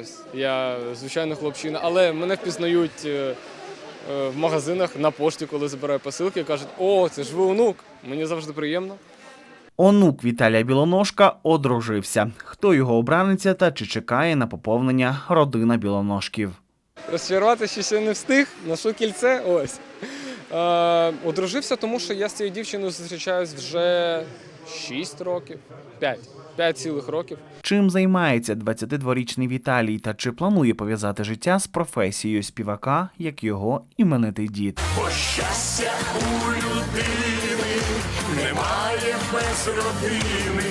Ось я звичайно хлопчина, але мене впізнають е, е, в магазинах на пошті, коли забираю посилки, і кажуть, о, це ж ви онук. Мені завжди приємно. Онук Віталія Білоножка одружився. Хто його обраниця та чи чекає на поповнення родина білоножків? Розчарувати ще ще не встиг, ношу кільце. Ось. Е, одружився, тому що я з цією дівчиною зустрічаюсь вже 6 років, 5, 5 цілих років. Чим займається 22-річний Віталій та чи планує пов'язати життя з професією співака, як його іменитий дід? Бо щастя у людини немає без родини.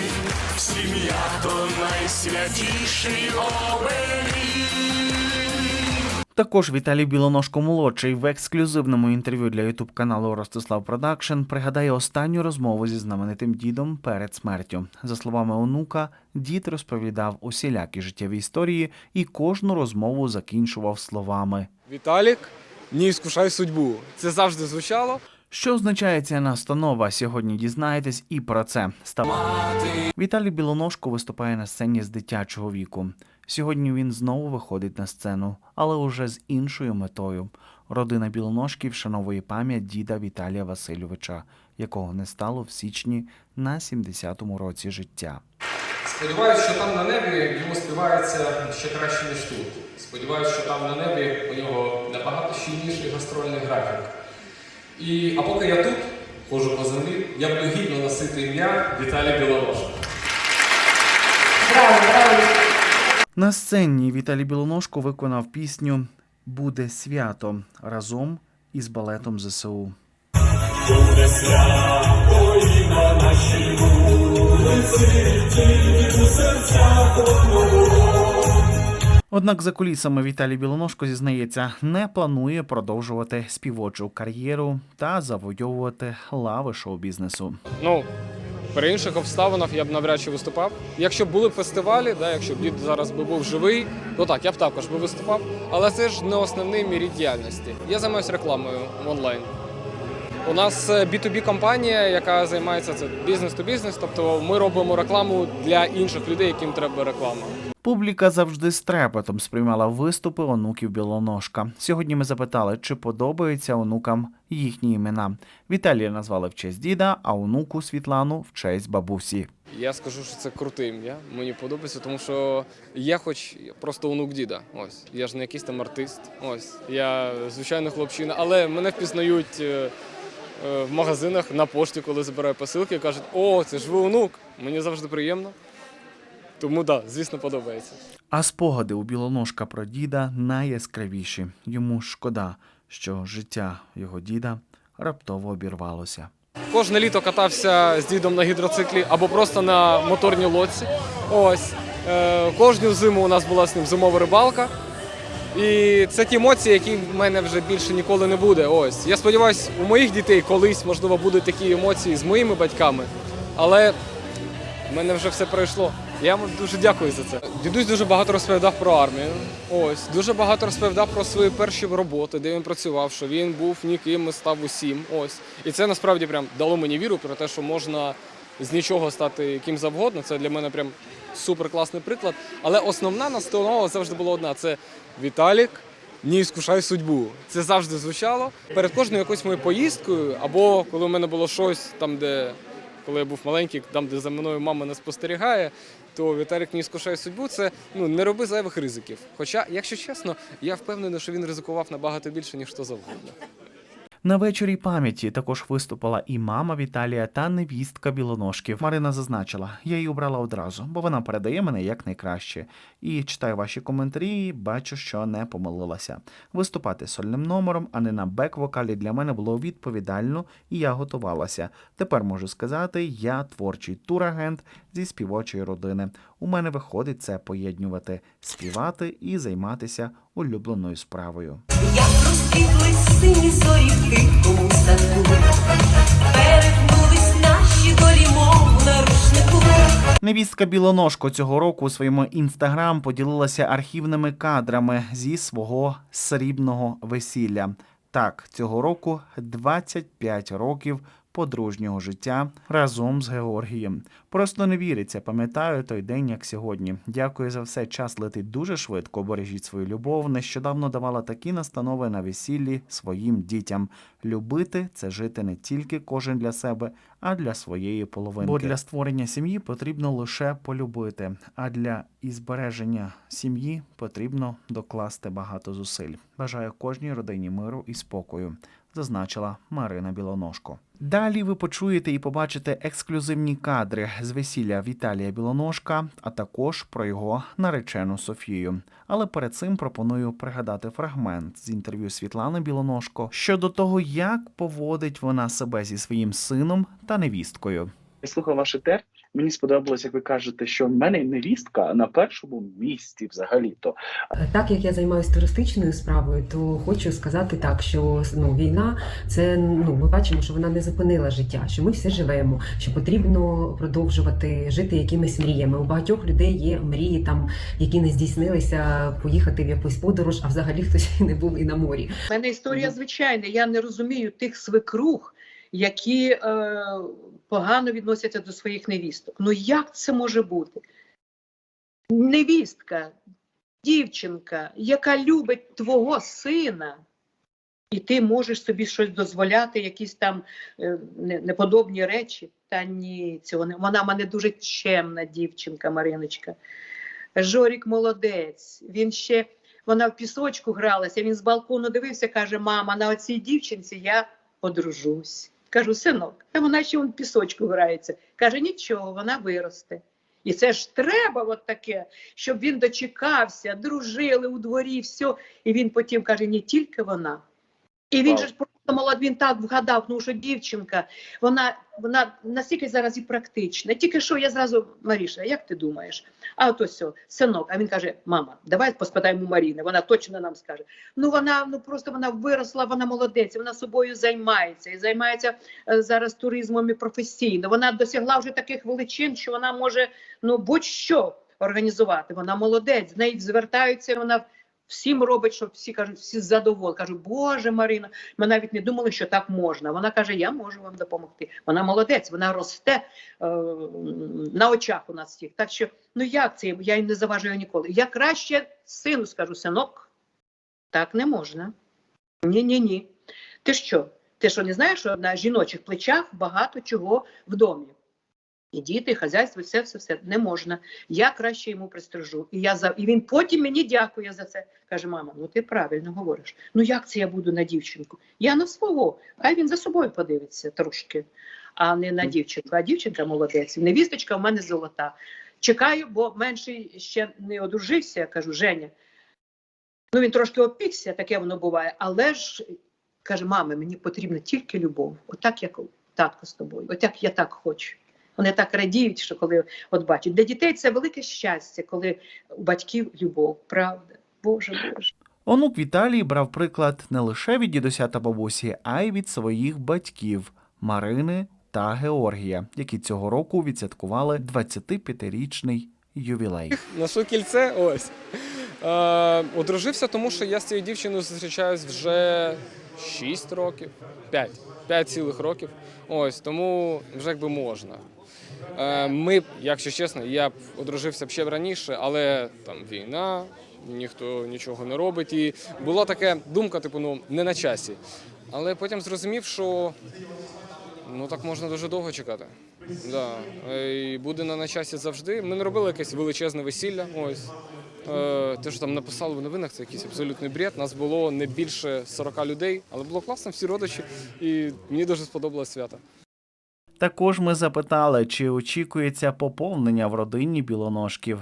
Сім'я то найсвятіший оберіг. Також Віталій Білоножко молодший в ексклюзивному інтерв'ю для ютуб каналу Ростислав Продакшн пригадає останню розмову зі знаменитим дідом перед смертю. За словами онука, дід розповідав усілякі життєві історії і кожну розмову закінчував словами. Віталік, не іскушай судьбу. Це завжди звучало. Що означає ця настанова? Сьогодні дізнаєтесь і про це. Став... Віталій Білоножко виступає на сцені з дитячого віку. Сьогодні він знову виходить на сцену, але уже з іншою метою. Родина Білоножків вшановує пам'ять діда Віталія Васильовича, якого не стало в січні на 70-му році життя. Сподіваюсь, що там на небі йому співається ще краще, ніж тут. Сподіваюсь, що там на небі у нього набагато щільніший гастрольний графік. І, а поки я тут ходжу по землі, я буду гідно носити ім'я Віталій Білоножко. На сцені Віталій Білоножко виконав пісню Буде свято разом із балетом ЗСУ. Буде свято і на нашій вулиці, у серцях. Однак за кулісами Віталій Білоножко зізнається, не планує продовжувати співочу кар'єру та завойовувати лави шоу-бізнесу. Ну, при інших обставинах я б навряд чи виступав. Якщо б були б фестивалі, да, якщо б дід зараз би був живий, то так, я б також би виступав. Але це ж не основний мірі діяльності. Я займаюся рекламою онлайн. У нас е, B2B компанія, яка займається це бізнес-то-бізнес, тобто ми робимо рекламу для інших людей, яким треба реклама. Публіка завжди з трепетом сприймала виступи онуків Білоножка. Сьогодні ми запитали, чи подобаються онукам їхні імена. Віталія назвали в честь діда, а онуку Світлану в честь бабусі. Я скажу, що це круте ім'я. Мені подобається, тому що я хоч просто онук діда. Ось я ж не якийсь там артист. Ось я звичайно хлопчина, але мене впізнають е, е, в магазинах на пошті, коли забираю посилки, кажуть, о, це ж ви онук. Мені завжди приємно. Тому так, да, звісно, подобається. А спогади у Білоножка про діда найяскравіші. Йому шкода, що життя його діда раптово обірвалося. Кожне літо катався з дідом на гідроциклі або просто на моторній лодці. Ось е, кожну зиму у нас була з ним зимова рибалка. І це ті емоції, які в мене вже більше ніколи не буде. Ось я сподіваюся, у моїх дітей колись можливо будуть такі емоції з моїми батьками, але в мене вже все пройшло. Я вам дуже дякую за це. Дідусь дуже багато розповідав про армію. Ось дуже багато розповідав про свої перші роботи, де він працював, що він був ніким і став усім. Ось і це насправді прям дало мені віру про те, що можна з нічого стати ким завгодно. Це для мене прям супер класний приклад. Але основна настанова завжди була одна: це Віталік. Не іскушай судьбу. Це завжди звучало. Перед кожною якоюсь моєю поїздкою, або коли в мене було щось там, де коли я був маленький, там, де за мною мама не спостерігає, то Віталік не іскушає судьбу. Це ну не роби зайвих ризиків. Хоча, якщо чесно, я впевнений, що він ризикував набагато більше, ніж то завгодно. На вечорі пам'яті також виступила і мама Віталія та невістка Білоножків. Марина зазначила, я її обрала одразу, бо вона передає мене як найкраще. І читаю ваші коментарі, і бачу, що не помилилася. Виступати сольним номером, а не на бек-вокалі для мене було відповідально, і я готувалася. Тепер можу сказати, я творчий турагент зі співочої родини. У мене виходить це поєднувати, співати і займатися улюбленою справою. Як розквітли сині зорі в тихому садку, перетнулись наші долі, мов на рушнику. Невістка Білоножко цього року у своєму інстаграм поділилася архівними кадрами зі свого срібного весілля. Так, цього року 25 років подружнього життя разом з Георгієм. Просто не віриться, пам'ятаю той день, як сьогодні. Дякую за все. Час летить дуже швидко. Бережіть свою любов. Нещодавно давала такі настанови на весіллі своїм дітям. Любити це жити не тільки кожен для себе, а для своєї половинки. Бо для створення сім'ї потрібно лише полюбити, а для і збереження сім'ї потрібно докласти багато зусиль. Бажаю кожній родині миру і спокою, зазначила Марина Білоножко. Далі ви почуєте і побачите ексклюзивні кадри з весілля Віталія Білоножка, а також про його наречену Софію. Але перед цим пропоную пригадати фрагмент з інтерв'ю Світлани Білоножко щодо того, як поводить вона себе зі своїм сином та невісткою. Я слухав ваш етер. Мені сподобалось, як ви кажете, що в мене невістка на першому місці взагалі-то. Так як я займаюся туристичною справою, то хочу сказати так, що ну, війна це ну ми бачимо, що вона не зупинила життя, що ми всі живемо, що потрібно продовжувати жити якимись мріями. У багатьох людей є мрії, там які не здійснилися, поїхати в якусь подорож, а взагалі хтось не був і на морі. У мене історія звичайна. Я не розумію тих свекрух, які е, погано відносяться до своїх невісток. Ну як це може бути? Невістка, дівчинка, яка любить твого сина, і ти можеш собі щось дозволяти, якісь там е, неподобні речі. Та ні, цього не вона мене дуже чемна дівчинка, Мариночка. Жорік молодець. Він ще вона в пісочку гралася. Він з балкону дивився, каже: Мама, на оцій дівчинці я одружусь. Кажу, синок, та вона ще в пісочку грається. Каже, нічого, вона виросте. І це ж треба от таке, щоб він дочекався, дружили у дворі, все. І він потім каже, не тільки вона. І він Вау. же ж молод, він так вгадав, ну що дівчинка, вона, вона настільки зараз і практична. Тільки що я зразу, Маріша, як ти думаєш? А от ось, синок. А він каже: Мама, давай поспитаємо Маріни, вона точно нам скаже. Ну вона ну просто вона виросла, вона молодець, вона собою займається і займається е, зараз туризмом і професійно. Вона досягла вже таких величин, що вона може ну будь-що організувати. Вона молодець, з неї звертаються. Вона всім робить, що всі кажуть, всі задоволені. Кажуть, Боже Марина, ми навіть не думали, що так можна. Вона каже: Я можу вам допомогти. Вона молодець, вона росте е, на очах у нас всіх. Так що, ну як це? Я їм не заважаю ніколи. Я краще сину скажу, синок, так не можна. Ні, ні, ні. Ти що? Ти що не знаєш, що на жіночих плечах багато чого в домі? І діти, і хазяйство, все, все, все не можна. Я краще йому пристражу. І я за і він потім мені дякує за це. Каже, мама, ну ти правильно говориш. Ну як це я буду на дівчинку? Я на свого. Хай він за собою подивиться трошки, а не на дівчинку. А дівчинка молодець. Невісточка в мене золота. Чекаю, бо менший ще не одружився. Я кажу, Женя. Ну він трошки опікся, таке воно буває, але ж каже, мама, мені потрібна тільки любов. Отак, як татко з тобою, отак я так хочу. Вони так радіють, що коли от бачать. Для дітей це велике щастя, коли у батьків любов, правда. Боже Боже. Онук Віталій брав приклад не лише від дідуся та бабусі, а й від своїх батьків Марини та Георгія, які цього року відсвяткували 25-річний ювілей. Ношу кільце, ось. Е, одружився, тому що я з цією дівчиною зустрічаюсь вже 6 років, 5, 5 цілих років. Ось, тому вже якби можна. Е, ми, якщо чесно, я б одружився б ще раніше, але там війна, ніхто нічого не робить. І була така думка, типу, ну, не на часі. Але потім зрозумів, що ну так можна дуже довго чекати. Да. І буде на, на часі завжди. Ми не робили якесь величезне весілля. Ось. Е, те, що там написали в новинах, це якийсь абсолютний бред. Нас було не більше 40 людей, але було класно, всі родичі, і мені дуже сподобалось свято. Також ми запитали, чи очікується поповнення в родині білоножків.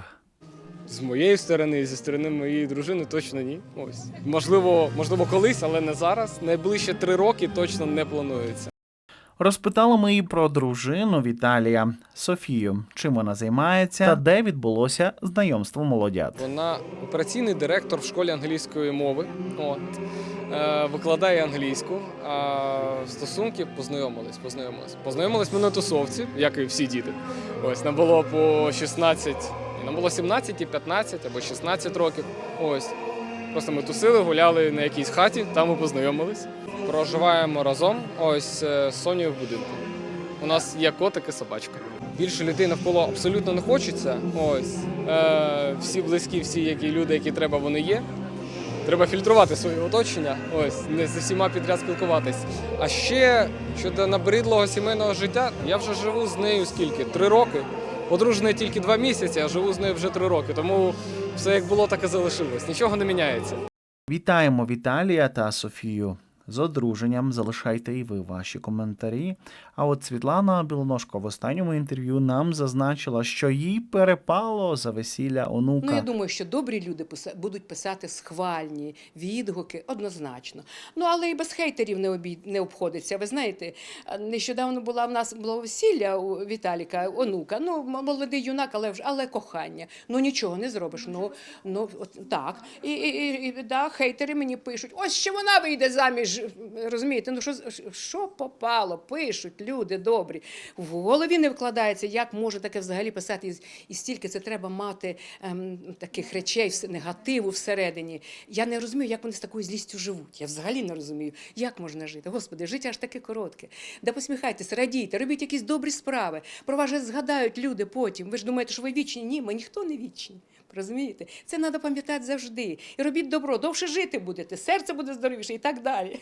З моєї сторони, зі сторони моєї дружини точно ні. Ось. Можливо, можливо, колись, але не зараз. Найближче три роки точно не планується. Розпитали ми і про дружину Віталія Софію, чим вона займається та де відбулося знайомство молодят. Вона операційний директор в школі англійської мови. От. Е, викладає англійську. А стосунки познайомились, познайомились. Познайомились ми на тусовці, як і всі діти. Ось нам було по 16, нам було 17, і 15 або 16 років. Ось. Просто ми тусили, гуляли на якійсь хаті, там ми познайомились. Проживаємо разом ось е, з Сонею в будинку. У нас є котик і собачка. Більше людей навколо абсолютно не хочеться. Ось е, всі близькі, всі які люди, які треба, вони є. Треба фільтрувати своє оточення, ось не з усіма підряд спілкуватись. А ще щодо набридлого сімейного життя, я вже живу з нею скільки? Три роки. Одружений тільки два місяці, а живу з нею вже три роки. Тому все як було, так і залишилось. Нічого не міняється. Вітаємо Віталія та Софію з одруженням. Залишайте і ви ваші коментарі. А от Світлана Білоножко в останньому інтерв'ю нам зазначила, що їй перепало за весілля онука. Ну, я думаю, що добрі люди будуть писати схвальні відгуки однозначно. Ну, але і без хейтерів не, обій... не обходиться. Ви знаєте, нещодавно була в нас було весілля у Віталіка, онука. Ну, молодий юнак, але вже але кохання. Ну нічого не зробиш. Ну, ну от, так. І, і, і да, хейтери мені пишуть: ось ще вона вийде заміж. Розумієте, ну що, що попало? Пишуть люди добрі. В голові не вкладається, як може таке взагалі писати, і, стільки це треба мати ем, таких речей, негативу всередині. Я не розумію, як вони з такою злістю живуть. Я взагалі не розумію, як можна жити. Господи, життя ж таке коротке. Да посміхайтесь, радійте, робіть якісь добрі справи. Про вас же згадають люди потім. Ви ж думаєте, що ви вічні? Ні, ми ніхто не вічні. Розумієте? Це треба пам'ятати завжди. І робіть добро, довше жити будете, серце буде здоровіше і так далі.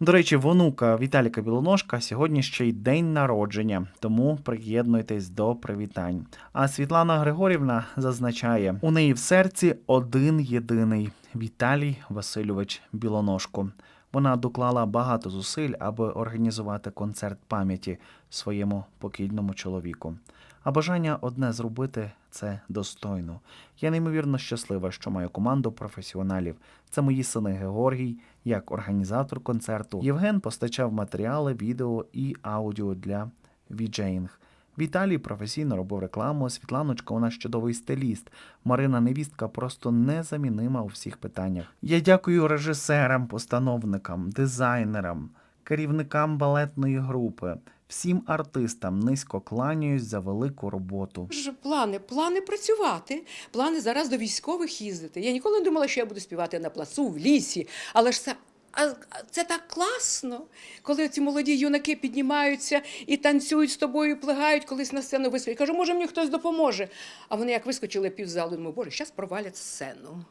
До речі, в онука Віталіка Білоножка сьогодні ще й день народження, тому приєднуйтесь до привітань. А Світлана Григорівна зазначає, у неї в серці один єдиний Віталій Васильович Білоножко. Вона доклала багато зусиль, аби організувати концерт пам'яті своєму покійному чоловіку. А бажання одне зробити це достойно. Я неймовірно щаслива, що маю команду професіоналів. Це мої сини Георгій, як організатор концерту. Євген постачав матеріали, відео і аудіо для віджеїнг. Віталій професійно робив рекламу. Світланочка, у нас чудовий стиліст. Марина невістка просто незамінима у всіх питаннях. Я дякую режисерам, постановникам, дизайнерам, керівникам балетної групи, всім артистам низько кланяюсь за велику роботу. Плани, плани працювати, плани зараз до військових їздити. Я ніколи не думала, що я буду співати на плацу, в лісі, але ж це. А це так класно, коли ці молоді юнаки піднімаються і танцюють з тобою, і плигають колись на сцену вискочить. Кажу, може, мені хтось допоможе. А вони як вискочили півзалу, думаю, боже, зараз провалять сцену.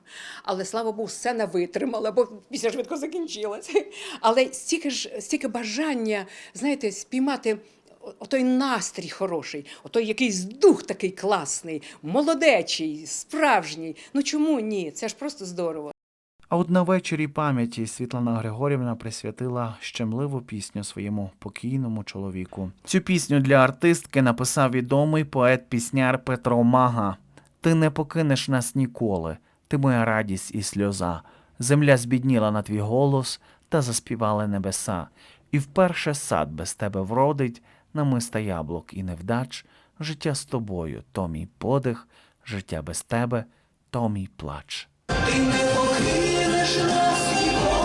Але слава Богу, сцена витримала, бо після швидко закінчилася. Але стільки ж стільки бажання, знаєте, спіймати отой настрій хороший, отой якийсь дух такий класний, молодечий, справжній. Ну чому ні? Це ж просто здорово. А от на вечорі пам'яті Світлана Григорівна присвятила щемливу пісню своєму покійному чоловіку. Цю пісню для артистки написав відомий поет-пісняр Петро Мага. Ти не покинеш нас ніколи, ти моя радість і сльоза. Земля збідніла на твій голос, та заспівали небеса. І вперше сад без тебе вродить, намиста яблук і невдач. Життя з тобою, то мій подих, життя без тебе, то мій плач. Ти не покинеш нас ніколи,